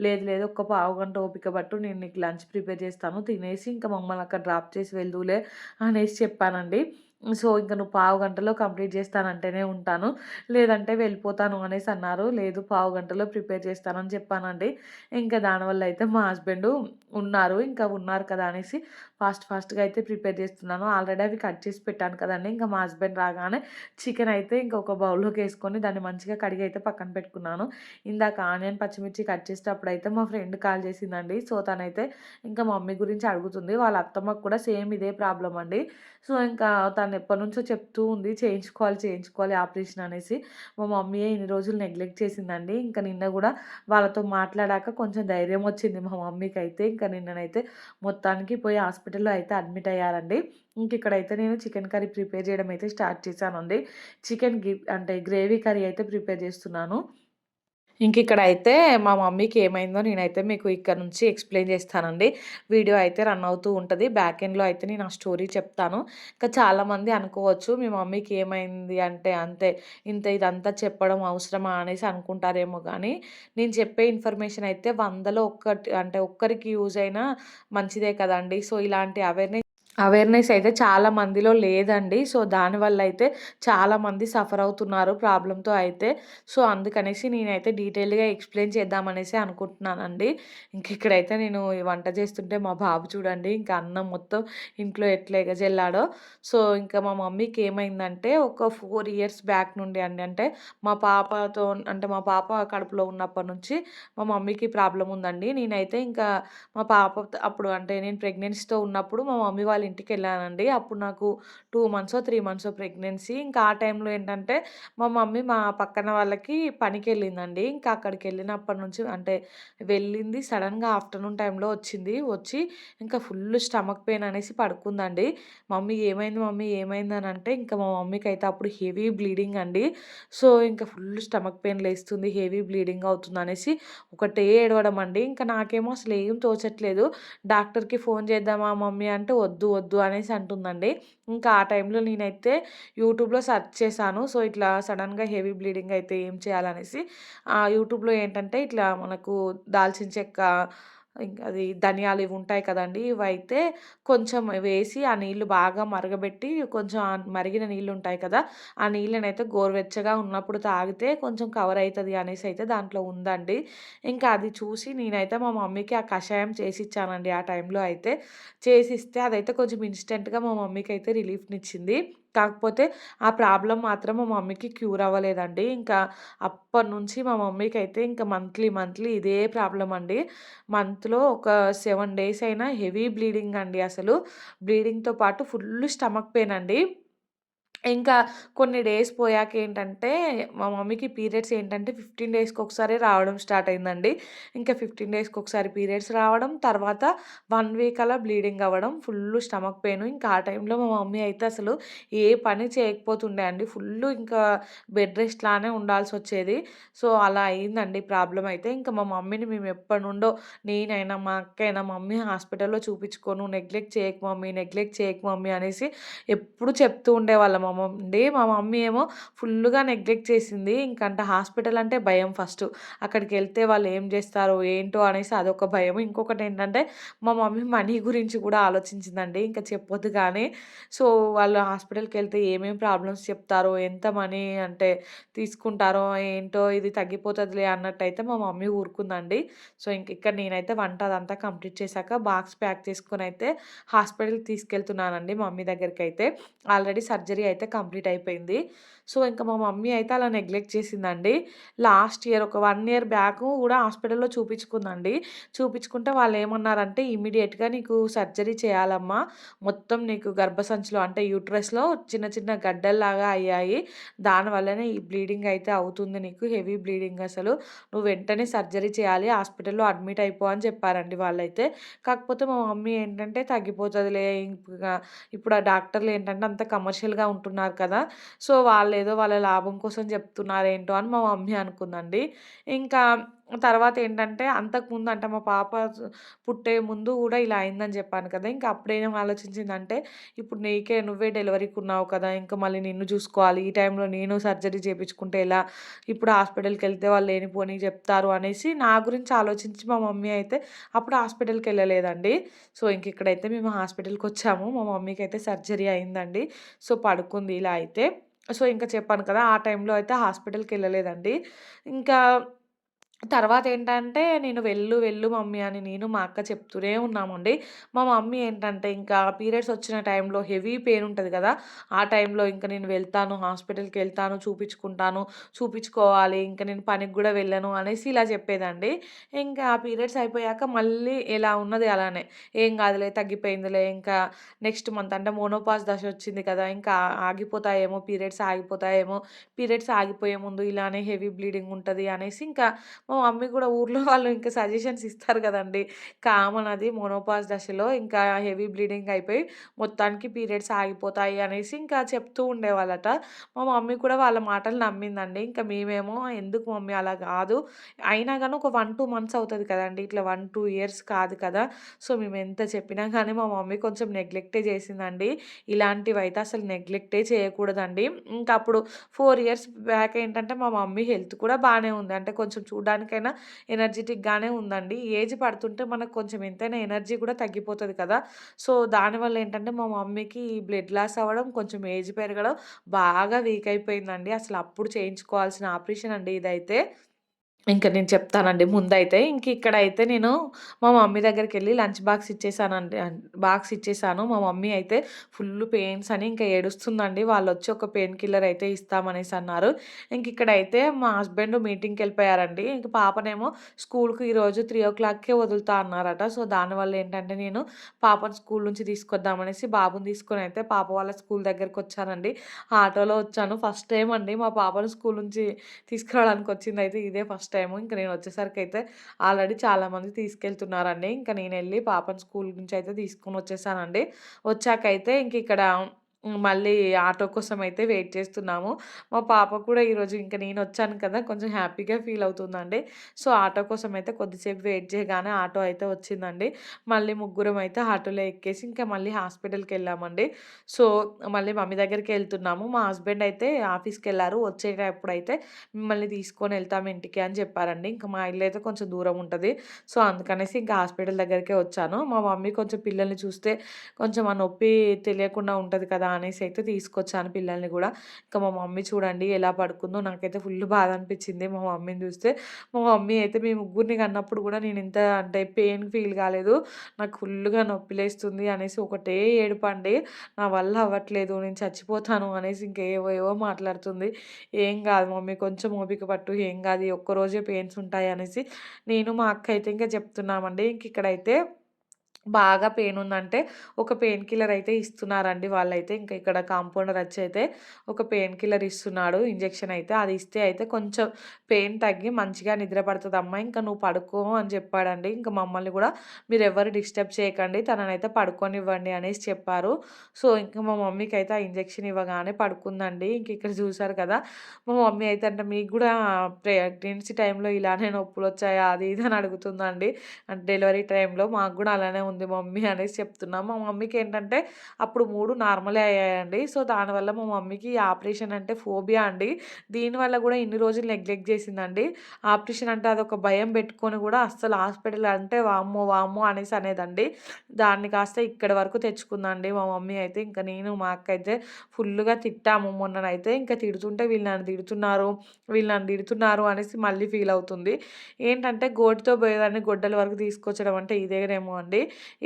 లేదు లేదు ఒక్క పావు గంట ఓపిక పట్టు నేను నీకు లంచ్ ప్రిపేర్ చేస్తాను తినేసి ఇంకా మమ్మల్ని అక్కడ డ్రాప్ చేసి వెళ్దులే అనేసి చెప్పానండి. సో ఇంక నువ్వు పావు గంటలో కంప్లీట్ చేస్తానంటేనే ఉంటాను. లేదంటే వెళ్ళిపోతాను అనేసి అన్నారు. లేదు పావు గంటలో ప్రిపేర్ చేస్తానని చెప్పానండి. ఇంకా దానివల్ల అయితే మా హస్బెండ్ ఉన్నారు. ఇంకా ఉన్నారు కదా అనేసి ఫాస్ట్ ఫాస్ట్గా అయితే ప్రిపేర్ చేస్తున్నాను. ఆల్రెడీ అవి కట్ చేసి పెట్టాను కదండి. ఇంకా మా హస్బెండ్ రాగానే చికెన్ అయితే ఇంకొక బౌల్లోకి వేసుకొని దాన్ని మంచిగా కడిగి అయితే పక్కన పెట్టుకున్నాను. ఇందాక ఆనియన్ పచ్చిమిర్చి కట్ చేసేటప్పుడు అయితే మా ఫ్రెండ్ కాల్ చేసిందండి. సో తనైతే ఇంకా మమ్మీ గురించి అడుగుతుంది. వాళ్ళ అత్తమ్మకు కూడా సేమ్ ఇదే ప్రాబ్లం అండి. సో ఇంకా తను ఎప్పటి నుంచో చెప్తూ ఉంది చేయించుకోవాలి చేయించుకోవాలి ఆపరేషన్ అనేసి. మా మమ్మీయే ఇన్ని రోజులు నెగ్లెక్ట్ చేసిందండి. ఇంకా నిన్న కూడా వాళ్ళతో మాట్లాడాక కొంచెం ధైర్యం వచ్చింది మా మమ్మీకి అయితే ఇంకా నిన్ననైతే మొత్తానికి పోయి హాస్పిటల్ హాస్పిటల్లో అయితే అడ్మిట్ అయ్యారండి. ఇంక ఇక్కడైతే నేను చికెన్ కర్రీ ప్రిపేర్ చేయడం అయితే స్టార్ట్ చేశానండి. చికెన్ అంటే గ్రేవీ కర్రీ అయితే ప్రిపేర్ చేస్తున్నాను. ఇంక ఇక్కడ అయితే మా మమ్మీకి ఏమైందో నేనైతే మీకు ఇక్కడ నుంచి ఎక్స్ప్లెయిన్ చేస్తానండి. వీడియో అయితే రన్ అవుతూ ఉంటుంది. బ్యాక్ ఎండ్లో అయితే నేను ఆ స్టోరీ చెప్తాను. ఇంకా చాలామంది అనుకోవచ్చు మీ మమ్మీకి ఏమైంది అంటే అంతే ఇంత ఇదంతా చెప్పడం అవసరమా? అనేసి అనుకుంటారేమో కానీ నేను చెప్పే ఇన్ఫర్మేషన్ అయితే వందలో ఒక్కటి అంటే ఒక్కరికి యూజ్ అయినా మంచిదే కదండి. సో ఇలాంటి అవేర్నెస్ అవేర్నెస్ అయితే చాలా మందిలో లేదండి. సో దానివల్ల అయితే చాలామంది సఫర్ అవుతున్నారు ప్రాబ్లంతో అయితే. సో అందుకనేసి నేనైతే డీటెయిల్గా ఎక్స్ప్లెయిన్ చేద్దామనేసి అనుకుంటున్నానండి. ఇంక ఇక్కడైతే నేను వంట చేస్తుంటే మా బాబు చూడండి ఇంకా అన్నం మొత్తం ఇంట్లో ఎట్లా ఎగజెల్లాడో. సో ఇంకా మా మమ్మీకి ఏమైందంటే ఒక ఫోర్ ఇయర్స్ బ్యాక్ నుండి అండి. అంటే మా పాపతో అంటే మా పాప కడుపులో ఉన్నప్పటి నుంచి మా మమ్మీకి ప్రాబ్లం ఉందండి. నేనైతే ఇంకా మా పాప అప్పుడు అంటే నేను ప్రెగ్నెన్సీతో ఉన్నప్పుడు మా మమ్మీ వాళ్ళు వాళ్ళ ఇంటికి వెళ్ళానండి అప్పుడు నాకు two months three months pregnancy. ఇంకా ఆ టైంలో ఏంటంటే మా మమ్మీ మా పక్కన వాళ్ళకి పనికి వెళ్ళిందండి ఇంకా అక్కడికి వెళ్ళినప్పటి నుంచి అంటే వెళ్ళింది. సడన్గా ఆఫ్టర్నూన్ టైంలో వచ్చింది. వచ్చి ఇంకా ఫుల్ స్టమక్ పెయిన్ అనేసి పడుకుందండి. మమ్మీ ఏమైంది మమ్మీ? ఏమైంది? అని అంటే ఇంకా మా మమ్మీకి అయితే అప్పుడు హెవీ బ్లీడింగ్ అండి. సో ఇంకా ఫుల్ స్టమక్ పెయిన్ లేస్తుంది. హెవీ బ్లీడింగ్ అవుతుంది అనేసి ఒకటే ఏడవడం అండి. ఇంకా నాకేమో అసలు ఏం తోచట్లేదు. డాక్టర్కి ఫోన్ చేద్దామా మమ్మీ అంటే వద్దు వద్దు అనేసి అంటుందండి. ఇంకా ఆ టైంలో నేనైతే యూట్యూబ్లో సెర్చ్ చేశాను. సో ఇట్లా సడన్గా హెవీ బ్లీడింగ్ అయితే ఏం చేయాలనేసి యూట్యూబ్లో ఏంటంటే ఇట్లా మనకు దాల్చిన చెక్క అది ధనియాలు ఇవి ఉంటాయి కదండి ఇవైతే కొంచెం వేసి ఆ నీళ్ళు బాగా మరగబెట్టి కొంచెం మరిగిన నీళ్ళు ఉంటాయి కదా ఆ నీళ్ళని అయితే గోరువెచ్చగా ఉన్నప్పుడు తాగితే కొంచెం కవర్ అవుతుంది అనేసి అయితే దాంట్లో ఉందండి. ఇంకా అది చూసి నేనైతే మా మమ్మీకి ఆ కషాయం చేసి ఇచ్చానండి ఆ టైంలో అయితే. చేసిస్తే అదైతే కొంచెం ఇన్స్టెంట్గా మా మమ్మీకి అయితే రిలీఫ్నిచ్చింది. కాకపోతే ఆ ప్రాబ్లం మాత్రం మా మమ్మీకి క్యూర్ అవ్వలేదండి. ఇంకా అప్పటినుంచి మా మమ్మీకి అయితే ఇంకా మంత్లీ, మంత్లీ ఇదే ప్రాబ్లం అండి. మంత్‌లో ఒక సెవెన్ డేస్ అయినా హెవీ బ్లీడింగ్ అండి అసలు. బ్లీడింగ్‌తో పాటు ఫుల్ స్టమక్ పెయిన్ అండి. ఇంకా కొన్ని డేస్ పోయాక ఏంటంటే, మా మమ్మీకి పీరియడ్స్ ఏంటంటే 15 డేస్‌కి ఒకసారి రావడం స్టార్ట్ అయిందండి. ఇంకా 15 డేస్‌కి ఒకసారి పీరియడ్స్ రావడం, తర్వాత వన్ వీక్ అలా బ్లీడింగ్ అవ్వడం, ఫుల్ స్టమక్ పెయిన్. ఇంకా ఆ టైంలో మా మమ్మీ అయితే అసలు ఏ పని చేయకపోతుండే అండి. ఫుల్లు ఇంకా బెడ్ రెస్ట్ లానే ఉండాల్సొచ్చేది. సో, అలా అయిందండి ప్రాబ్లమ్ అయితే. ఇంకా మా మమ్మీని మేము ఎప్పటి నుండో నేనైనా, మా అక్కైనా "మమ్మీ హాస్పిటల్‌లో చూపించుకోను నెగ్లెక్ట్ చేయకు మమ్మీ, నెగ్లెక్ట్ చేయకు మమ్మీ" అనేసి ఎప్పుడు చెప్తూ ఉండేవాళ్ళం అండి. మా మమ్మీ ఏమో ఫుల్గా నెగ్లెక్ట్ చేసింది. ఇంకంటే హాస్పిటల్ అంటే భయం ఫస్ట్ అక్కడికి వెళ్తే వాళ్ళు ఏం చేస్తారో, ఏంటో అనేసి అదొక భయం. ఇంకొకటి ఏంటంటే మా మమ్మీ మనీ గురించి కూడా ఆలోచించిందండి. ఇంకా చెప్పొద్దు కానీ, సో, వాళ్ళు హాస్పిటల్కి వెళ్తే ఏమేమి ప్రాబ్లమ్స్ చెప్తారో, ఎంత మనీ అంటే తీసుకుంటారో, ఏంటో ఇది తగ్గిపోతుందిలే అన్నట్టయితే మా మమ్మీ ఊరుకుందండి. సో, ఇంక ఇక్కడ నేనైతే వంట అదంతా కంప్లీట్ చేశాక బాక్స్ ప్యాక్ చేసుకుని అయితే హాస్పిటల్‌కి తీసుకెళ్తున్నానండి మమ్మీ దగ్గరికి అయితే ఆల్రెడీ సర్జరీ అయితే కంప్లీట్ అయిపోయింది. సో, ఇంక మా మమ్మీ అయితే అలా నెగ్లెక్ట్ చేసిందండి. లాస్ట్ ఇయర్ ఒక వన్ ఇయర్ బ్యాక్ కూడా హాస్పిటల్‌లో చూపించుకుందండి. చూపించుకుంటే వాళ్ళు ఏమన్నారంటే ఇమీడియట్గా నీకు సర్జరీ చేయాలమ్మా. మొత్తం నీకు గర్భసంచిలో అంటే యూట్రస్‌లో చిన్న చిన్న గడ్డల్లాగా అయ్యాయి. దానివల్లనే ఈ బ్లీడింగ్ అయితే అవుతుంది నీకు. హెవీ బ్లీడింగ్ అసలు. నువ్వు వెంటనే సర్జరీ చేయాలి. హాస్పిటల్‌లో అడ్మిట్ అయిపో" అని చెప్పారండి వాళ్ళైతే. కాకపోతే మా మమ్మీ ఏంటంటే, తగ్గిపోతుందిలే ఇప్పుడు ఆ డాక్టర్లు ఏంటంటే అంత కమర్షియల్‌గా ఉంటున్నారు కదా! సో, వాళ్ళు వాళ్ళ లాభం కోసం చెప్తున్నారేంటో అని మా మమ్మీ అనుకుందండి. ఇంకా తర్వాత ఏంటంటే, అంతకుముందు అంటే మా పాప పుట్టే ముందు కూడా ఇలా అయిందని చెప్పాను కదా! ఇంకా అప్పుడేం ఆలోచించిందంటే, ఇప్పుడు నీకే నువ్వే డెలివరీకి ఉన్నావు కదా! ఇంకా మళ్ళీ నిన్ను చూసుకోవాలి. ఈ టైంలో నేను సర్జరీ చేపించుకుంటే ఎలా? ఇప్పుడు హాస్పిటల్కి వెళ్తే వాళ్ళు లేనిపోని చెప్తారు అనేసి నా గురించి ఆలోచించి మా మమ్మీ అయితే అప్పుడు హాస్పిటల్కి వెళ్ళలేదండి సో, ఇంక ఇక్కడైతే మేము హాస్పిటల్కి వచ్చాము మా మమ్మీకి అయితే సర్జరీ అయిందండి. సో, పడుకుంది ఇలా అయితే. సో, ఇంకా చెప్పాను కదా! ఆ టైంలో అయితే హాస్పిటల్కి వెళ్ళలేదండి ఇంకా తర్వాత ఏంటంటే, నేను వెళ్ళు, వెళ్ళు మమ్మీ అని నేను, మా అక్క చెప్తూనే ఉన్నామండి. మా మమ్మీ ఏంటంటే, ఇంకా పీరియడ్స్ వచ్చిన టైంలో హెవీ పెయిన్ ఉంటుంది కదా! ఆ టైంలో ఇంకా నేను వెళ్తాను, హాస్పిటల్కి వెళ్తాను చూపించుకుంటాను, చూపించుకోవాలి. ఇంకా నేను పనికి కూడా వెళ్ళను అనేసి ఇలా చెప్పేదండి. ఇంకా ఆ పీరియడ్స్ అయిపోయాక మళ్ళీ ఎలా ఉన్నది అలానే. "ఏం కాదులే తగ్గిపోయిందిలే. ఇంకా నెక్స్ట్ మంత్ అంటే మోనోపాజ్ దశ వచ్చింది కదా! ఇంకా ఆగిపోతాయేమో పీరియడ్స్ ఆగిపోతాయేమో, పీరియడ్స్ ఆగిపోయే ముందు ఇలానే హెవీ బ్లీడింగ్ ఉంటుంది అనేసి ఇంకా మమ్మీ కూడా ఊర్లో వాళ్ళు ఇంకా సజెషన్స్ ఇస్తారు కదండీ! కామన్ అది మోనోపాస్ దశలో ఇంకా హెవీ బ్లీడింగ్ అయిపోయి మొత్తానికి పీరియడ్స్ ఆగిపోతాయి అనేసి ఇంకా చెప్తూ ఉండేవాళ్ళట. మా మమ్మీ కూడా వాళ్ళ మాటలు నమ్మిందండి. ఇంకా మేమేమో ఎందుకు మమ్మీ అలా కాదు. అయినా కానీ ఒక 1, 2 మంత్స్ అవుతుంది కదండి ఇట్లా 1, 2 ఇయర్స్ కాదు కదా! సో, మేము ఎంత చెప్పినా కానీ మా మమ్మీ కొంచెం నెగ్లెక్టే చేసిందండి. ఇలాంటివి అయితే అసలు నెగ్లెక్టే చేయకూడదండి. ఇంకా అప్పుడు ఫోర్ ఇయర్స్ బ్యాక్ ఏంటంటే మా మమ్మీ హెల్త్ కూడా బాగానే ఉంది. అంటే కొంచెం చూడడానికి దానికైనా ఎనర్జెటిక్గానే ఉందండి. ఏజ్ పడుతుంటే మనకు కొంచెం ఎంతైనా ఎనర్జీ కూడా తగ్గిపోతుంది కదా! సో, దానివల్ల ఏంటంటే మా మమ్మీకి బ్లడ్ లాస్ అవ్వడం, కొంచెం ఏజ్ పెరగడం, బాగా వీక్ అయిపోయిందండి. అసలు అప్పుడు చేయించుకోవాల్సిన ఆపరేషన్ అండి ఇదైతే. ఇంకా నేను చెప్తానండి ముందైతే. ఇంక ఇక్కడైతే నేను మా మమ్మీ దగ్గరికి వెళ్ళి లంచ్ బాక్స్ ఇచ్చేసానండి. బాక్స్ ఇచ్చేసాను. మా మమ్మీ అయితే ఫుల్ పెయిన్స్ అని ఇంకా ఏడుస్తుందండి. వాళ్ళు వచ్చి ఒక పెయిన్ కిల్లర్ అయితే ఇస్తామనేసి అన్నారు. ఇంక ఇక్కడైతే మా హస్బెండ్ మీటింగ్కి వెళ్ళిపోయారండి ఇంక పాపనేమో స్కూల్‌కి ఈరోజు 3:00కే వదులుతా అన్నారట. సో, దానివల్ల ఏంటంటే నేను పాపను స్కూల్ నుంచి తీసుకొద్దామనేసి బాబుని తీసుకొని అయితే పాప వాళ్ళ స్కూల్ దగ్గరకొచ్చానండి. ఆటోలో వచ్చాను. ఫస్ట్ టైం అండి మా పాపను స్కూల్ నుంచి తీసుకురావడానికి వచ్చింది అయితే ఇదే ఫస్ట్ టైము. ఇంకా నేను వచ్చేసరికి అయితే ఆల్రెడీ చాలామంది తీసుకెళ్తున్నారండి. ఇంకా నేను వెళ్ళి పాపను స్కూల్ నుంచి అయితే తీసుకొని వచ్చేసానండి. వచ్చాకైతే ఇంక ఇక్కడ మళ్ళీ ఆటో కోసం అయితే వెయిట్ చేస్తున్నాము. మా పాప కూడా ఈరోజు ఇంక నేనొచ్చాను కదా! కొంచెం హ్యాపీగా ఫీల్ అవుతుందండి. సో, ఆటో కోసం అయితే కొద్దిసేపు వెయిట్ చేయగానే ఆటో అయితే వచ్చిందండి. మళ్ళీ ముగ్గురం అయితే ఆటోలో ఎక్కేసి ఇంకా మళ్ళీ హాస్పిటల్కి వెళ్ళామండి సో, మళ్ళీ మమ్మీ దగ్గరికి వెళ్తున్నాము మా హస్బెండ్ అయితే ఆఫీస్కి వెళ్ళారు వచ్చేటప్పుడు అయితే మిమ్మల్ని తీసుకొని వెళ్తాము ఇంటికి అని చెప్పారండి. ఇంకా మా ఇల్లు అయితే కొంచెం దూరం ఉంటుంది సో, అందుకనేసి ఇంకా హాస్పిటల్ దగ్గరికే వచ్చాను. మా మమ్మీ కొంచెం పిల్లల్ని చూస్తే కొంచెం ఆ నొప్పి తెలియకుండా ఉంటుంది కదా! అనేసి అయితే తీసుకొచ్చాను పిల్లల్ని కూడా. ఇంకా మా మమ్మీ చూడండి ఎలా పడుకుందో నాకైతే ఫుల్ బాధ అనిపించింది మా మమ్మీని చూస్తే. మా మమ్మీ అయితే మీ ముగ్గురిని కన్నప్పుడు కూడా నేను ఇంత అంటే పెయిన్ ఫీల్ కాలేదు. నాకు ఫుల్గా నొప్పి లేస్తుంది అనేసి ఒకటే ఏడుపండి. నా వల్ల అవ్వట్లేదు నేను చచ్చిపోతాను అనేసి ఇంకేవో ఏవో మాట్లాడుతుంది. ఏం కాదు మమ్మీ కొంచెం ఓపిక పట్టు ఏం కాదు ఒక్కరోజే పెయిన్స్ ఉంటాయి అనేసి నేను మా అక్క అయితే ఇంకా చెప్తున్నామండి. ఇంక ఇక్కడైతే బాగా పెయిన్ ఉందంటే ఒక పెయిన్ కిల్లర్ అయితే ఇస్తున్నారండి వాళ్ళైతే. ఇంకా ఇక్కడ కాంపౌండర్ వచ్చి అయితే ఒక పెయిన్ కిల్లర్ ఇస్తున్నాడు. ఇంజెక్షన్ అయితే అది ఇస్తే అయితే కొంచెం పెయిన్ తగ్గి మంచిగా నిద్ర పడుతుంది అమ్మ ఇంకా నువ్వు పడుకో అని చెప్పాడండి. ఇంకా మమ్మల్ని కూడా మీరు ఎవరు డిస్టర్బ్ చేయకండి. తననైతే పడుకొనివ్వండి అనేసి చెప్పారు. సో ఇంకా మా మమ్మీకి అయితే ఆ ఇంజెక్షన్ ఇవ్వగానే పడుకుందండి. ఇంక ఇక్కడ చూసారు కదా మా మమ్మీ అయితే అంటే మీకు కూడా ప్రెగ్నెన్సీ టైంలో ఇలానే నొప్పులు వచ్చాయా? అది ఇది అని అడుగుతుందండి. అంటే డెలివరీ టైంలో మాకు కూడా అలానే ఉంది మమ్మీ అనేసి చెప్తున్నాం. మా మమ్మీకి ఏంటంటే అప్పుడు మూడు నార్మలే అయ్యాయండి. సో దానివల్ల మా మమ్మీకి ఆపరేషన్ అంటే ఫోబియా అండి. దీనివల్ల కూడా ఇన్ని రోజులు నెగ్లెక్ట్ చేసిందండి. ఆపరేషన్ అంటే అదొక భయం పెట్టుకొని కూడా అస్సలు హాస్పిటల్ అంటే వామ్మో వామ్మో అనేసి అనేదండి. దాన్ని కాస్త ఇక్కడి వరకు తెచ్చుకుందండి మా మమ్మీ అయితే. ఇంకా నేను మా అక్క అయితే ఫుల్గా తిట్టాము. మొన్ననైతే ఇంకా తిడుతుంటే వీళ్ళు నన్ను తిడుతున్నారు వీళ్ళు నన్ను తిడుతున్నారు అనేసి మళ్ళీ ఫీల్ అవుతుంది. ఏంటంటే గోటితో పోయేదాన్ని గొడ్డల వరకు తీసుకొచ్చడం అంటే ఇదేనేమో అండి.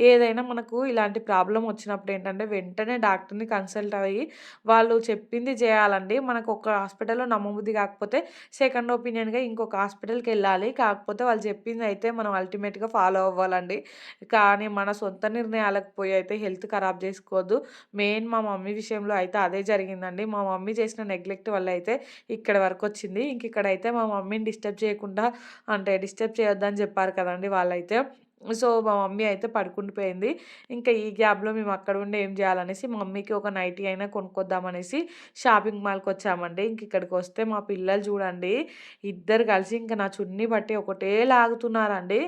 ఏదైనా మనకు ఇలాంటి ప్రాబ్లం వచ్చినప్పుడు ఏంటంటే వెంటనే డాక్టర్ని కన్సల్ట్ అయ్యి వాళ్ళు చెప్పింది చేయాలండి. మనకు ఒక హాస్పిటల్లో నమ్మబుద్ధి కాకపోతే సెకండ్ ఒపీనియన్గా ఇంకొక హాస్పిటల్కి వెళ్ళాలి. కాకపోతే వాళ్ళు చెప్పింది అయితే మనం అల్టిమేట్గా ఫాలో అవ్వాలండి. కానీ మన సొంత నిర్ణయాలకు పోయి అయితే హెల్త్ ఖరాబ్ చేసుకోవద్దు. మెయిన్ మా మమ్మీ విషయంలో అయితే అదే జరిగిందండి. మా మమ్మీ చేసిన నెగ్లెక్ట్ వల్ల అయితే ఇక్కడ వరకు వచ్చింది. ఇంక ఇక్కడ అయితే మా మమ్మీని డిస్టర్బ్ చేయకుండా అంటే డిస్టర్బ్ చేయొద్దని చెప్పారు కదండి వాళ్ళైతే. సో మా మమ్మీ అయితే పడుకుండిపోయింది. ఇంకా ఈ గ్యాప్లో మేము అక్కడ ఉండి ఏం చేయాలనేసి మా మమ్మీకి ఒక నైటీ అయినా కొనుక్కొద్దామనేసి షాపింగ్ మాల్కి వచ్చామండి. ఇంక ఇక్కడికి వస్తే మా పిల్లలు చూడండి ఇద్దరు కలిసి ఇంకా నా చున్నీ బట్టి ఒకటే లాగుతున్నారండి.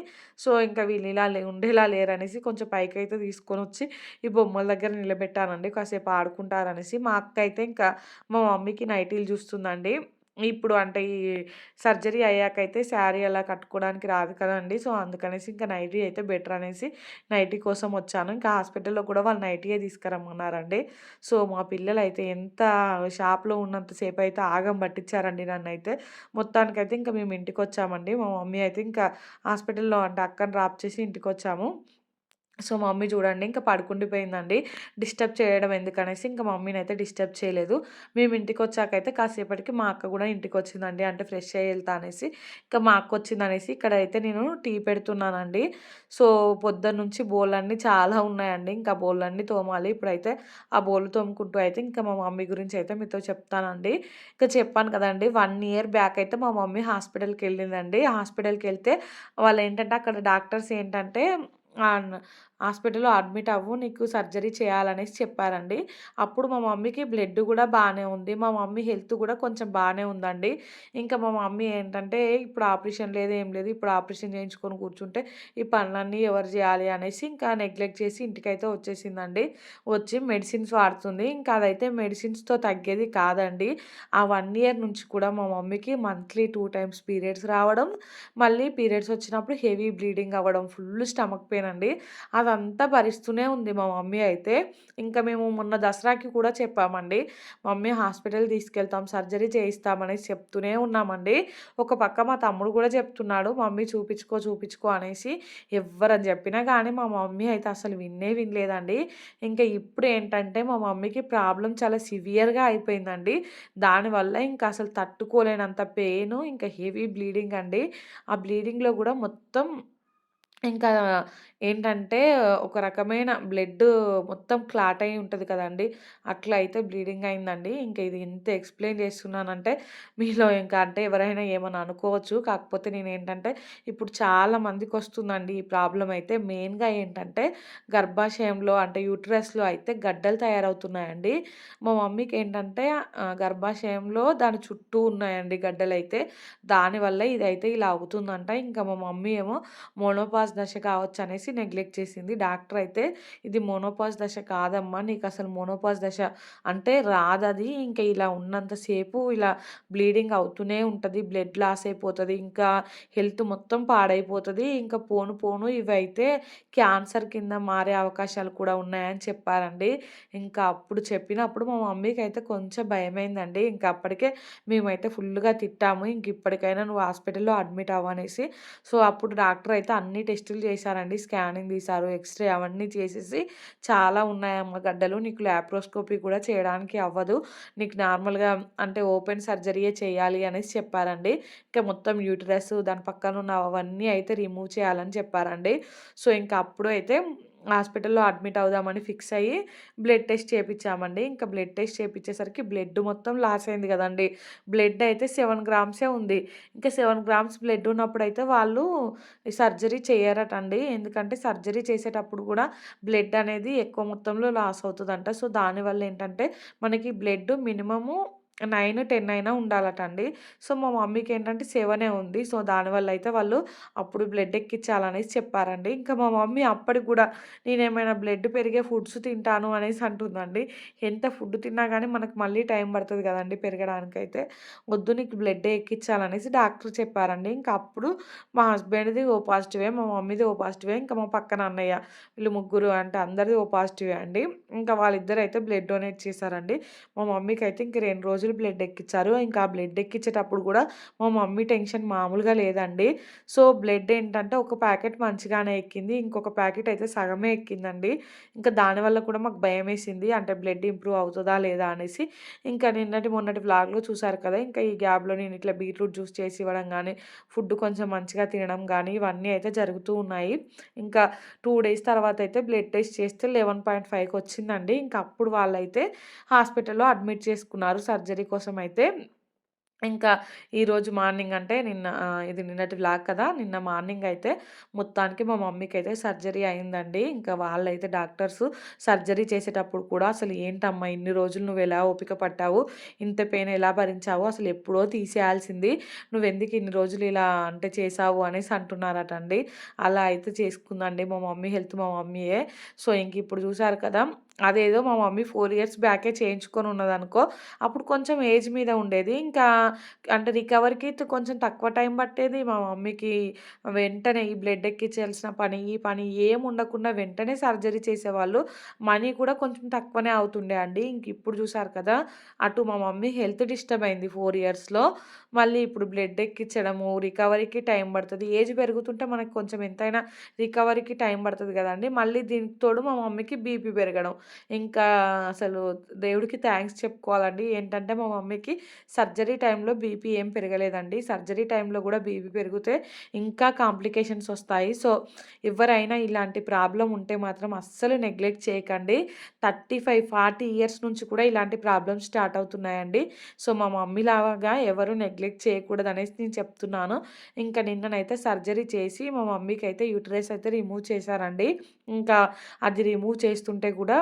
సో ఇంకా వీళ్ళు ఇలా ఉండేలా లేరనేసి కొంచెం పైకి అయితే తీసుకొని వచ్చి ఈ బొమ్మల దగ్గర నిలబెట్టానండి. కాసేపు ఆడుకుంటారనేసి మా అక్క అయితే ఇంకా మా మమ్మీకి నైటీలు చూస్తుందండి. ఇప్పుడు అంటే ఈ సర్జరీ అయ్యాకైతే శారీ అలా కట్టుకోవడానికి రాదు కదండి. సో అందుకనేసి ఇంకా నైటీ అయితే బెటర్ అనేసి నైటీ కోసం వచ్చాను. ఇంకా హాస్పిటల్లో కూడా వాళ్ళు నైటీయే తీసుకురమ్మన్నారండి. సో మా పిల్లలు అయితే ఎంత షాప్లో ఉన్నంతసేపు అయితే ఆగం పట్టించారండి నన్ను అయితే మొత్తానికైతే ఇంకా మేము ఇంటికి వచ్చామండి మా మమ్మీ అయితే ఇంకా హాస్పిటల్లో అంటే అక్కను డ్రాప్ చేసి ఇంటికి వచ్చాము సో మమ్మీ చూడండి ఇంకా పడుకుండిపోయిందండి. డిస్టర్బ్ చేయడం ఎందుకనేసి ఇంకా మమ్మీని అయితే డిస్టర్బ్ చేయలేదు. మేము ఇంటికి వచ్చాకైతే కాసేపటికి మా అక్క కూడా ఇంటికి వచ్చిందండి అంటే ఫ్రెష్ అయ్యి వెళ్తా అనేసి. ఇంకా మా అక్క వచ్చింది అనేసి ఇక్కడ అయితే నేను టీ పెడుతున్నానండి. సో పొద్దున్న నుంచి బోళ్ళన్నీ చాలా ఉన్నాయండి. ఇంకా బోళ్ళన్నీ తోమాలి. ఇప్పుడైతే ఆ బోళ్ళు తోముకుంటూ అయితే ఇంకా మా మమ్మీ గురించి అయితే మీతో చెప్తానండి. ఇంకా చెప్పాను కదండి వన్ ఇయర్ బ్యాక్ అయితే మా మమ్మీ హాస్పిటల్కి వెళ్ళిందండి హాస్పిటల్కి వెళ్తే వాళ్ళు ఏంటంటే అక్కడ డాక్టర్స్ ఏంటంటే హాస్పిటల్‌లో అడ్మిట్ అవ్వు. నీకు సర్జరీ చేయాలనేసి చెప్పారండి. అప్పుడు మా మమ్మీకి బ్లడ్ కూడా బాగానే ఉంది. మా మమ్మీ హెల్త్ కూడా కొంచెం బాగానే ఉందండి. ఇంకా మా మమ్మీ ఏంటంటే ఇప్పుడు ఆపరేషన్ లేదు, ఏం లేదు. ఇప్పుడు ఆపరేషన్ చేయించుకొని కూర్చుంటే ఈ పనులన్నీ ఎవరు చేయాలి అనేసి ఇంకా నెగ్లెక్ట్ చేసి ఇంటికైతే వచ్చేసిందండి. వచ్చి మెడిసిన్స్ వాడుతుంది. ఇంకా అదైతే మెడిసిన్స్‌తో తగ్గేది కాదండి. ఆ వన్ ఇయర్ నుంచి కూడా మా మమ్మీకి మంత్లీ టూ టైమ్స్ పీరియడ్స్ రావడం, మళ్ళీ పీరియడ్స్ వచ్చినప్పుడు హెవీ బ్లీడింగ్ అవ్వడం, ఫుల్ స్టమక్ పెయిన్ అండి. అది అదంతా భరిస్తూనే ఉంది మా మమ్మీ అయితే. ఇంకా మేము మొన్న దసరాకి కూడా చెప్పామండి మమ్మీ హాస్పిటల్ తీసుకెళ్తాం సర్జరీ చేయిస్తామనేసి చెప్తూనే ఉన్నామండి. ఒక పక్క మా తమ్ముడు కూడా చెప్తున్నాడు మమ్మీ చూపించుకో చూపించుకో అనేసి. ఎవరని చెప్పినా కానీ మా మమ్మీ అయితే అసలు విన్నే వినలేదండి. ఇంకా ఇప్పుడు ఏంటంటే మా మమ్మీకి ప్రాబ్లం చాలా సివియర్గా అయిపోయిందండి. దానివల్ల ఇంకా అసలు తట్టుకోలేనంత పెయిన్ ఇంకా హెవీ బ్లీడింగ్ అండి. ఆ బ్లీడింగ్లో కూడా మొత్తం ఇంకా ఏంటంటే ఒక రకమైన బ్లడ్ మొత్తం క్లాట్ అయ్యి ఉంటుంది కదండి అట్లా అయితే బ్లీడింగ్ అయిందండి. ఇంకా ఇది ఎంత ఎక్స్‌ప్లెయిన్ చేస్తున్నానంటే మీలో ఇంకా అంటే ఎవరైనా ఏమన్నా అనుకోవచ్చు. కాకపోతే నేను ఏంటంటే ఇప్పుడు చాలా మందికి వస్తుందండి ఈ ప్రాబ్లం అయితే. మెయిన్‌గా ఏంటంటే గర్భాశయంలో అంటే యూట్రస్‌లో అయితే గడ్డలు తయారవుతున్నాయండి. మా మమ్మీకి ఏంటంటే గర్భాశయంలో దాని చుట్టూ ఉన్నాయండి గడ్డలు అయితే దానివల్ల ఇదైతే ఇలా అవుతుందంట. ఇంకా మా మమ్మీ ఏమో మోనోపాస్ దశ కావచ్చు అనేసి నెగ్లెక్ట్ చేసింది. డాక్టర్ అయితే ఇది మోనోపాజ్ దశ కాదమ్మా నీకు అసలు మోనోపాజ్ దశ అంటే రాదది. ఇంకా ఇలా ఉన్నంతసేపు ఇలా బ్లీడింగ్ అవుతూనే ఉంటుంది. బ్లడ్ లాస్ అయిపోతుంది. ఇంకా హెల్త్ మొత్తం పాడైపోతుంది. ఇంకా పోను పోను ఇవైతే క్యాన్సర్ కింద మారే అవకాశాలు కూడా ఉన్నాయని చెప్పారండి. ఇంకా అప్పుడు చెప్పినప్పుడు మా మమ్మీకి అయితే కొంచెం భయమైందండి. ఇంకా అప్పటికే మేమైతే ఫుల్గా తిట్టాము. ఇంక ఇప్పటికైనా నువ్వు హాస్పిటల్లో అడ్మిట్ అవ్వనేసి. సో అప్పుడు డాక్టర్ అయితే అన్ని టెస్టులు చేశారండి. స్కానింగ్ తీశారు ఎక్స్రే అవన్నీ చేసేసి చాలా ఉన్నాయమ్మ గడ్డలు. నీకు ల్యాప్రోస్కోపీ కూడా చేయడానికి అవ్వదు. నీకు నార్మల్గా అంటే ఓపెన్ సర్జరీయే చేయాలి అనేసి చెప్పారండి. ఇంకా మొత్తం యూటరస్ దాని పక్కన ఉన్న అవన్నీ అయితే రిమూవ్ చేయాలని చెప్పారండి. సో ఇంకా అప్పుడు అయితే హాస్పిటల్లో అడ్మిట్ అవుదామని ఫిక్స్ అయ్యి బ్లడ్ టెస్ట్ చేయించామండి ఇంకా బ్లడ్ టెస్ట్ చేయించేసరికి బ్లడ్ మొత్తం లాస్ అయింది కదండి. బ్లడ్ అయితే సెవెన్ గ్రామ్సే ఉంది. ఇంకా సెవెన్ గ్రామ్స్ బ్లడ్ ఉన్నప్పుడు అయితే వాళ్ళు సర్జరీ చేయరటండి. ఎందుకంటే సర్జరీ చేసేటప్పుడు కూడా బ్లడ్ అనేది ఎక్కువ మొత్తంలో లాస్ అవుతుందంట. సో దానివల్ల ఏంటంటే మనకి బ్లడ్ మినిమము నైన్ టెన్ అయినా ఉండాలట అండి సో మా మమ్మీకి ఏంటంటే సెవెనే ఉంది. సో దానివల్ల అయితే వాళ్ళు అప్పుడు బ్లడ్ ఎక్కించాలనేసి చెప్పారండి. ఇంకా మా మమ్మీ అప్పటికి కూడా నేనేమైనా బ్లడ్ పెరిగే ఫుడ్స్ తింటాను అనేసి అంటుందండి. ఎంత ఫుడ్ తిన్నా కానీ మనకు మళ్ళీ టైం పడుతుంది కదండి పెరగడానికైతే. వద్దు నీకు బ్లడ్ ఎక్కించాలనేసి డాక్టర్ చెప్పారండి. ఇంకా అప్పుడు మా హస్బెండ్ది ఓ పాజిటివే మా మమ్మీది ఓ పాజిటివే ఇంకా మా పక్కన అన్నయ్య వీళ్ళు ముగ్గురు అంటే అందరిది ఓ పాజిటివే అండి. ఇంకా వాళ్ళిద్దరు అయితే బ్లడ్ డొనేట్ చేశారండి. మా మమ్మీకి అయితే ఇంక రెండు రోజులు రోజులు బ్లడ్ ఎక్కించారు ఇంకా ఆ బ్లడ్ ఎక్కించేటప్పుడు కూడా మా మమ్మీ టెన్షన్ మామూలుగా లేదండి. సో బ్లడ్ ఏంటంటే ఒక ప్యాకెట్ మంచిగానే ఎక్కింది. ఇంకొక ప్యాకెట్ అయితే సగమే ఎక్కిందండి. ఇంకా దానివల్ల కూడా మాకు భయం వేసింది. అంటే బ్లడ్ ఇంప్రూవ్ అవుతుందా లేదా అనేసి. ఇంకా నిన్నటి మొన్నటి వ్లాగ్లో చూసారు కదా! ఇంకా ఈ గ్యాప్లో నేను ఇట్లా బీట్రూట్ జ్యూస్ చేసి ఇవ్వడం కానీ ఫుడ్ కొంచెం మంచిగా తినడం కానీ ఇవన్నీ అయితే జరుగుతూ ఉన్నాయి. ఇంకా టూ డేస్ తర్వాత అయితే బ్లడ్ టెస్ట్ చేస్తే లెవెన్ పాయింట్ ఫైవ్కి వచ్చిందండి. ఇంకా అప్పుడు వాళ్ళైతే హాస్పిటల్లో అడ్మిట్ చేసుకున్నారు. సర్జరీ సర్జరీ కోసం అయితే ఇంకా ఈరోజు మార్నింగ్ అంటే నిన్న ఇది నిన్నటి వ్లాగ్ కదా నిన్న మార్నింగ్ అయితే మొత్తానికి మా మమ్మీకి అయితే సర్జరీ అయిందండి. ఇంకా వాళ్ళైతే డాక్టర్స్ సర్జరీ చేసేటప్పుడు కూడా అసలు ఏంటమ్మా ఇన్ని రోజులు నువ్వు ఎలా ఓపిక పట్టావు? ఇంత పెయిన్ ఎలా భరించావు? అసలు ఎప్పుడో తీసేయాల్సింది. నువ్వు ఎందుకు ఇన్ని రోజులు ఇలా అంటే చేసావు అనేసి అంటున్నారట అండి అలా అయితే చేసుకుందండి మా మమ్మీ హెల్త్ మా మమ్మీయే. సో ఇంక ఇప్పుడు చూసారు కదా అదేదో మా మమ్మీ ఫోర్ ఇయర్స్ బ్యాకే చేయించుకొని ఉన్నదనుకో అప్పుడు కొంచెం ఏజ్ మీద ఉండేది. ఇంకా అంటే రికవరీకి కొంచెం తక్కువ టైం పట్టేది. మా మమ్మీకి వెంటనే ఈ బ్లడ్ ఎక్కించాల్సిన పని ఈ పని ఏం ఉండకుండా వెంటనే సర్జరీ చేసేవాళ్ళు. మనీ కూడా కొంచెం తక్కువనే అవుతుండే అండి. ఇంక ఇప్పుడు చూసారు కదా అటు మా మమ్మీ హెల్త్ డిస్టర్బ్ అయింది ఫోర్ ఇయర్స్లో. మళ్ళీ ఇప్పుడు బ్లడ్ ఎక్కించడము రికవరీకి టైం పడుతుంది. ఏజ్ పెరుగుతుంటే మనకు కొంచెం ఎంతైనా రికవరీకి టైం పడుతుంది కదండి. మళ్ళీ దీనికి తోడు మా మమ్మీకి బీపీ పెరగడం. ఇంకా అసలు దేవుడికి థ్యాంక్స్ చెప్పుకోవాలండి. ఏంటంటే మా మమ్మీకి సర్జరీ టైం టైంలో బీపీ ఏం పెరగలేదండి. సర్జరీ టైంలో కూడా బీపీ పెరిగితే ఇంకా కాంప్లికేషన్స్ వస్తాయి. సో ఎవరైనా ఇలాంటి ప్రాబ్లం ఉంటే మాత్రం అస్సలు నెగ్లెక్ట్ చేయకండి. థర్టీ ఫైవ్ ఫార్టీ ఇయర్స్ నుంచి కూడా ఇలాంటి ప్రాబ్లమ్స్ స్టార్ట్ అవుతున్నాయండి. సో మా మమ్మీ లాగా ఎవరు నెగ్లెక్ట్ చేయకూడదు అనేసి నేను చెప్తున్నాను. ఇంకా నిన్ననైతే సర్జరీ చేసి మా మమ్మీకి అయితే యూటరస్ అయితే రిమూవ్ చేశారండి. ఇంకా అది రిమూవ్ చేస్తుంటే కూడా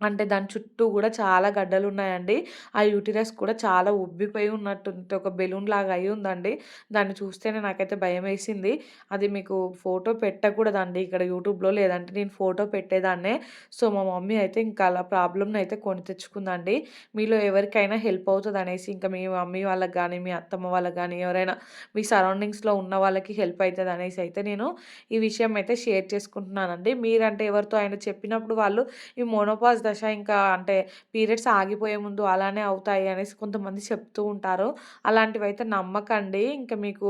అంటే దాని చుట్టూ కూడా చాలా గడ్డలు ఉన్నాయండి ఆ యూటిరస్ కూడా చాలా ఉబ్బిపోయి ఉన్నట్టు ఒక బెలూన్ లాగా అయి ఉందండి. దాన్ని చూస్తేనే నాకైతే భయం వేసింది. అది మీకు ఫోటో పెట్టకూడదండి. ఇక్కడ యూట్యూబ్లో లేదంటే నేను ఫోటో పెట్టేదాన్నే. సో మా మమ్మీ అయితే ఇంకా అలా ప్రాబ్లమ్ని అయితే కొని తెచ్చుకుందండి. మీలో ఎవరికైనా హెల్ప్ అవుతుంది అనేసి ఇంకా మీ మమ్మీ వాళ్ళకి కానీ మీ అత్తమ్మ వాళ్ళకి కానీ ఎవరైనా మీ సరౌండింగ్స్లో ఉన్న వాళ్ళకి హెల్ప్ అవుతుంది అనేసి అయితే నేను ఈ విషయం అయితే షేర్ చేసుకుంటున్నానండి. మీరంటే ఎవరితో ఆయన చెప్పినప్పుడు వాళ్ళు ఈ మోనోపాజ్ దశ ఇంకా అంటే పీరియడ్స్ ఆగిపోయే ముందు అలానే అవుతాయి అనేసి కొంతమంది చెప్తూ ఉంటారు. అలాంటివి అయితే నమ్మకండి. ఇంకా మీకు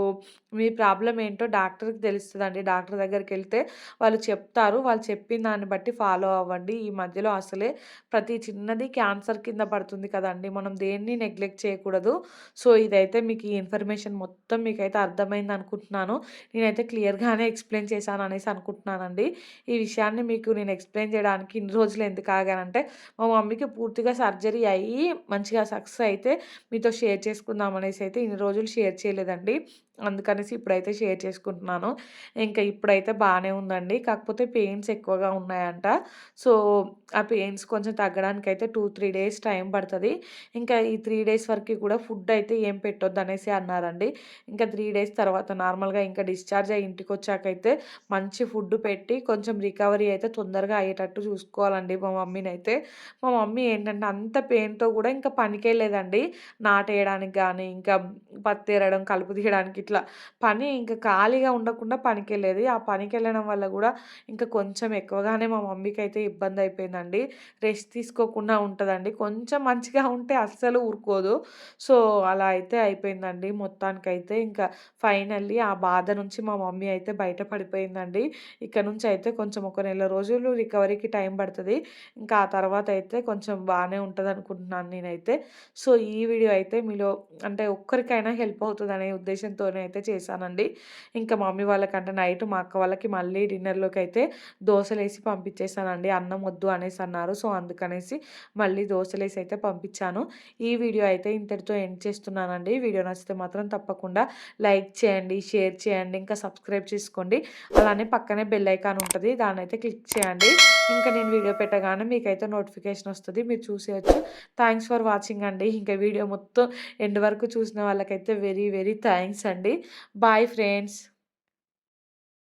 మీ ప్రాబ్లం ఏంటో డాక్టర్కి తెలుస్తుందండి. డాక్టర్ దగ్గరికి వెళ్తే వాళ్ళు చెప్తారు. వాళ్ళు చెప్పిన దాన్ని బట్టి ఫాలో అవ్వండి. ఈ మధ్యలో అసలే ప్రతి చిన్నది క్యాన్సర్ కింద పడుతుంది కదండి. మనం దేన్ని నెగ్లెక్ట్ చేయకూడదు. సో ఇదైతే మీకు ఈ ఇన్ఫర్మేషన్ మొత్తం మీకైతే అర్థమైంది అనుకుంటున్నాను. నేనైతే క్లియర్గానే ఎక్స్ప్లెయిన్ చేశాను అనేసి అనుకుంటున్నానండి. ఈ విషయాన్ని మీకు నేను ఎక్స్ప్లెయిన్ చేయడానికి ఇన్ని రోజులు ఎందుకు ఆగానండి అంటే మా మమ్మీకి పూర్తిగా సర్జరీ అయ్యి మంచిగా సక్సెస్ అయితే మీతో షేర్ చేసుకుందాం అనేసి అయితే ఇన్ని రోజులు షేర్ చేయలేదండి. అందుకనేసి ఇప్పుడైతే షేర్ చేసుకుంటున్నాను. ఇంకా ఇప్పుడైతే బాగానే ఉందండి. కాకపోతే పెయిన్స్ ఎక్కువగా ఉన్నాయంట. సో ఆ పెయిన్స్ కొంచెం తగ్గడానికి అయితే టూ త్రీ డేస్ టైం పడుతుంది. ఇంకా ఈ త్రీ డేస్ వరకు కూడా ఫుడ్ అయితే ఏం పెట్టొద్దు అనేసి అన్నారండి. ఇంకా త్రీ డేస్ తర్వాత నార్మల్గా ఇంకా డిశ్చార్జ్ అయ్యి ఇంటికి వచ్చాకైతే మంచి ఫుడ్ పెట్టి కొంచెం రికవరీ అయితే తొందరగా అయ్యేటట్టు చూసుకోవాలండి మా మమ్మీని అయితే మా మమ్మీ ఏంటంటే అంత పెయిన్తో కూడా ఇంకా పనికే లేదండి. నాటేయడానికి కానీ ఇంకా పత్తి ఎరడం కలుపు తీయడానికి ఇట్లా పని ఇంకా ఖాళీగా ఉండకుండా పనికి వెళ్ళేది ఆ పనికి వెళ్ళడం వల్ల కూడా ఇంకా కొంచెం ఎక్కువగానే మా మమ్మీకి అయితే ఇబ్బంది అయిపోయిందండి రెస్ట్ తీసుకోకుండా ఉంటుందండి. కొంచెం మంచిగా ఉంటే అస్సలు ఊరుకోదు. సో అలా అయితే అయిపోయిందండి మొత్తానికైతే. ఇంకా ఫైనల్లీ ఆ బాధ నుంచి మా మమ్మీ అయితే బయటపడిపోయిందండి. ఇక్కడ నుంచి అయితే కొంచెం ఒక నెల రోజులు రికవరీకి టైం పడుతుంది. ఇంకా ఆ తర్వాత అయితే కొంచెం బాగానే ఉంటుంది అనుకుంటున్నాను నేనైతే. సో ఈ వీడియో అయితే మీలో అంటే ఒక్కరికైనా హెల్ప్ అవుతుంది అనే ఉద్దేశంతోనే అయితే చేశానండి. ఇంకా మమ్మీ వాళ్ళకంటే నైట్ మా అక్క వాళ్ళకి మళ్ళీ డిన్నర్లోకి అయితే దోశలు వేసి పంపించేసానండి అన్నం వద్దు అనేసి అన్నారు. సో అందుకనేసి మళ్ళీ దోశలు వేసి అయితే పంపించాను ఈ వీడియో అయితే ఇంతటితో ఎండ్ చేస్తున్నానండి. వీడియో నచ్చితే మాత్రం తప్పకుండా లైక్ చేయండి షేర్ చేయండి ఇంకా సబ్స్క్రైబ్ చేసుకోండి. అలానే పక్కనే బెల్ ఐకాన్ ఉంటుంది. దాన్ని అయితే క్లిక్ చేయండి. ఇంకా నేను వీడియో పెట్టగానే మీకైతే నోటిఫికేషన్ వస్తుంది. మీరు చూసేయచ్చు. థ్యాంక్స్ ఫర్ వాచింగ్ అండి. ఇంకా వీడియో మొత్తం ఎండ్ వరకు చూసిన వాళ్ళకైతే వెరీ వెరీ థ్యాంక్స్ అండి. అండి. Bye friends.